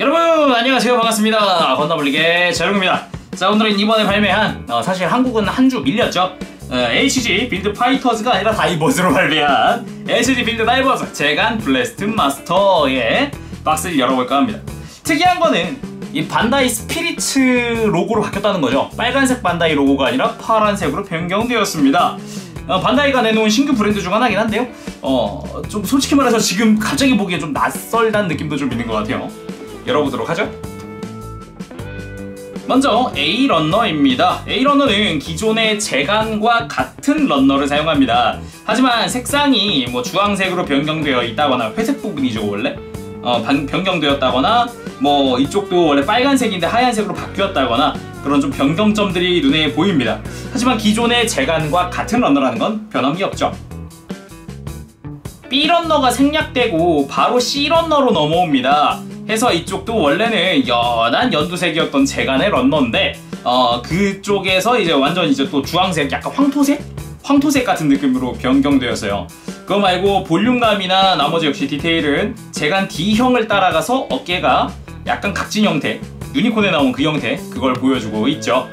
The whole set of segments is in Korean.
여러분 안녕하세요. 반갑습니다. 건너블리의 재롱입니다. 자 오늘은 이번에 발매한 어, 사실 한국은 한 주 밀렸죠. 어, HG 빌드 파이터즈가 아니라 다이버즈로 발매한 HG 빌드 다이버즈 재간 블래스트 마스터의 박스를 열어볼까 합니다. 특이한 거는 이 반다이 스피리츠 로고로 바뀌었다는 거죠. 빨간색 반다이 로고가 아니라 파란색으로 변경되었습니다. 어, 반다이가 내놓은 신규 브랜드 중 하나긴 한데요. 어, 좀 솔직히 말해서 지금 갑자기 보기에 좀 낯설다는 느낌도 좀 있는 것 같아요 열어보도록 하죠. 먼저 A 런너입니다. A 런너는 기존의 재간과 같은 런너를 사용합니다. 하지만 색상이 뭐 주황색으로 변경되어 있다거나 회색 부분이죠 원래 어, 변경되었다거나 뭐 이쪽도 원래 빨간색인데 하얀색으로 바뀌었다거나 그런 좀 변경점들이 눈에 보입니다. 하지만 기존의 재간과 같은 런너라는 건 변함이 없죠. B 런너가 생략되고 바로 C 런너로 넘어옵니다. 해서 이쪽도 원래는 연한 연두색이었던 재간의 런너인데 어 그쪽에서 이제 완전 이제 또 주황색 약간 황토색? 황토색 같은 느낌으로 변경되었어요 그거 말고 볼륨감이나 나머지 역시 디테일은 재간 D형을 따라가서 어깨가 약간 각진 형태 유니콘에 나온 그 형태 그걸 보여주고 있죠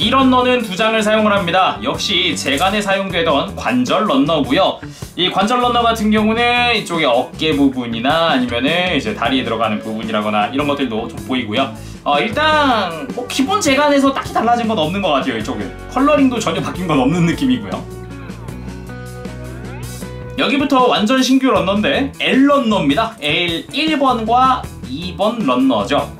B런너는 두 장을 사용을 합니다. 역시 재간에 사용되던 관절 런너고요. 이 관절 런너 같은 경우는 이쪽에 어깨 부분이나 아니면은 이제 다리에 들어가는 부분이라거나 이런 것들도 좀 보이고요. 어, 일단 뭐 기본 재간에서 딱히 달라진 건 없는 것 같아요. 이쪽은 컬러링도 전혀 바뀐 건 없는 느낌이고요. 여기부터 완전 신규 런너인데 L 런너입니다. L 1번과 2번 런너죠.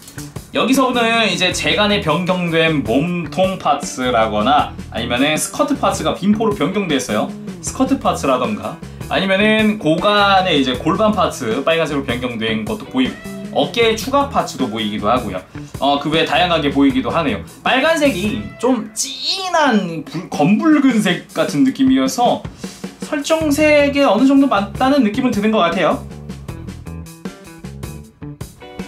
여기서부터는 이제 재간에 변경된 몸통 파츠라거나 아니면은 스커트 파츠가 빈포로 변경됐어요. 스커트 파츠라던가 아니면은 고간에 이제 골반 파츠 빨간색으로 변경된 것도 보이고 어깨 추가 파츠도 보이기도 하고요. 어, 그 외에 다양하게 보이기도 하네요. 빨간색이 좀 진한 불, 검붉은색 같은 느낌이어서 설정색에 어느 정도 맞다는 느낌은 드는 것 같아요.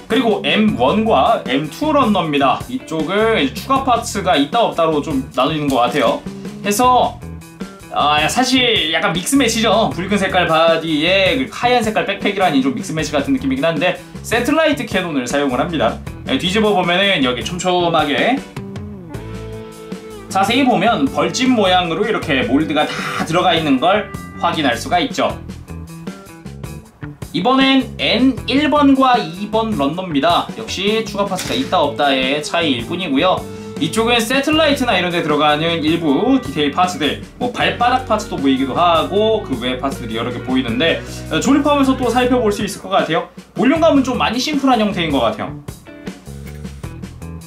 그리고 M1과 M2 런너입니다. 이쪽을 추가 파츠가 있다 없다로 좀 나누는 것 같아요. 해서 아 사실 약간 믹스 매치죠. 붉은 색깔 바디에 그 하얀 색깔 백팩이라니 좀 믹스 매치 같은 느낌이긴 한데 세틀라이트 캐논을 사용을 합니다. 네, 뒤집어 보면은 여기 촘촘하게 자세히 보면 벌집 모양으로 이렇게 몰드가 다 들어가 있는 걸 확인할 수가 있죠. 이번엔 N1번과 2번 런너입니다. 역시 추가 파츠가 있다 없다의 차이일 뿐이고요. 이쪽은 세틀라이트나 이런 데 들어가는 일부 디테일 파츠들 뭐 발바닥 파츠도 보이기도 하고 그 외 파츠들이 여러 개 보이는데 어, 조립하면서 또 살펴볼 수 있을 것 같아요. 볼륨감은 좀 많이 심플한 형태인 것 같아요.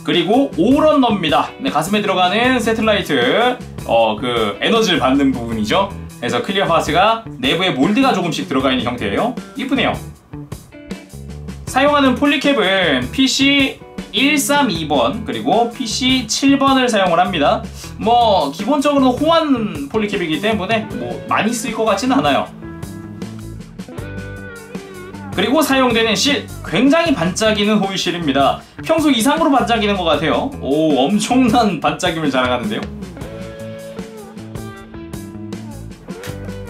그리고 오런너입니다. 네, 가슴에 들어가는 세틀라이트 어, 그 에너지를 받는 부분이죠. 그래서 클리어 파츠가 내부에 몰드가 조금씩 들어가 있는 형태예요. 이쁘네요. 사용하는 폴리캡은 PC 132번 그리고 PC 7번을 사용을 합니다. 뭐 기본적으로 호환 폴리캡이기 때문에 뭐 많이 쓸 것 같지는 않아요. 그리고 사용되는 실 굉장히 반짝이는 호일실입니다. 평소 이상으로 반짝이는 것 같아요. 오 엄청난 반짝임을 자랑하는데요.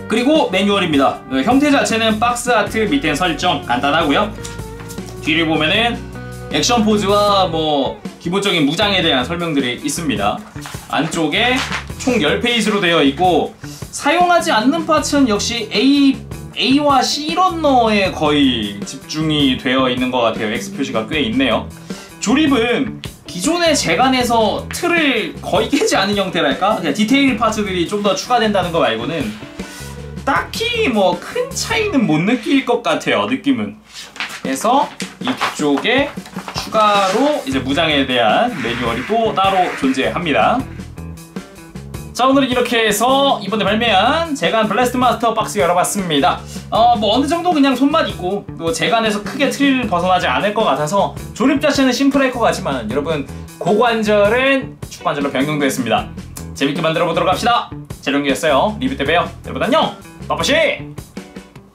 그리고 매뉴얼입니다. 그 형태 자체는 박스 아트 밑에 설정 간단하고요. 뒤를 보면은 액션 포즈와 뭐 기본적인 무장에 대한 설명들이 있습니다. 안쪽에 총 10페이지로 되어 있고 사용하지 않는 파츠는 역시 A, A와 C 런너에 거의 집중이 되어 있는 것 같아요. X 표시가 꽤 있네요. 조립은 기존의 재간에서 틀을 거의 깨지 않은 형태랄까? 그냥 디테일 파츠들이 좀 더 추가된다는 거 말고는 딱히 뭐 큰 차이는 못 느낄 것 같아요 느낌은 그래서 이쪽에 추가로 이제 무장에 대한 매뉴얼이 또 따로 존재합니다. 자 오늘은 이렇게 해서 이번에 발매한 재간 블래스트 마스터 박스 열어봤습니다. 어 뭐 어느 정도 그냥 손맛 있고 또 재간에서 크게 틀 벗어나지 않을 것 같아서 조립 자체는 심플할 것 같지만 여러분 고관절은 축관절로 변경됐습니다. 재밌게 만들어 보도록 합시다. 재룡이었어요. 리뷰 때 봬요. 여러분 안녕. 빠빠씨